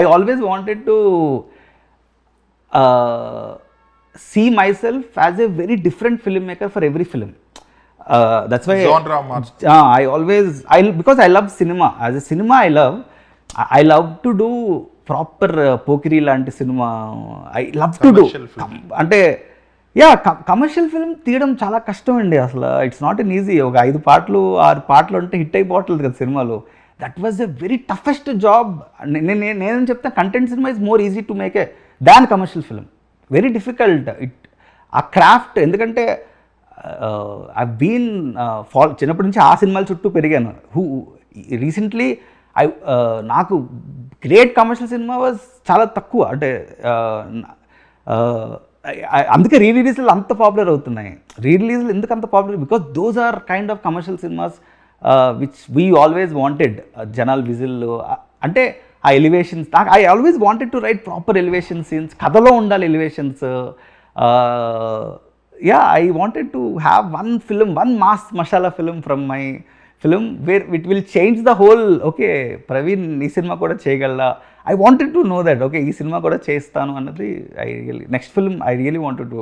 I always wanted to see myself as a very different film maker for every film that's why Genre. I always I because I love cinema as a cinema I love I love to do proper Pokiri లాంటి cinema I love to do. అంటే yeah commercial film తీయడం చాలా కష్టం అండి అసలు. It's not an easy ఒక ఐదు పాటలు ఆరు పాటలు అంటే హిట్ అయిపోవట్లేదు కదా సినిమాలు. That was a very toughest job నేను నేను చెప్తా content cinema is more easy to make a than commercial film very difficult it ah craft ఎందుకంటే ఐ బీన్ ఫాల్ చిన్నప్పటి నుంచి ఆ సినిమాల చుట్టూ పెరిగాను. హూ రీసెంట్లీ ఐ నాకు గ్రేట్ కమర్షియల్ సినిమా వాజ్ చాలా తక్కువ. అంటే uh, uh, అందుకే రీ రిలీజ్లు అంత పాపులర్ అవుతున్నాయి. రీ రిలీజ్లు ఎందుకు అంత popular because those are kind of commercial cinemas which we always wanted జనాల్ whistle అంటే ఆ ఎలివేషన్స్ నాకు I always wanted to write proper elevation scenes కథలో ఉండాలి elevations yeah I wanted to have one film one mass masala film from my film where it will change the whole okay Praveen ఈ cinema కూడా చేయగలరా? I wanted to know that okay ఈ cinema కూడా చేస్తాను అన్నది I really next film I really wanted to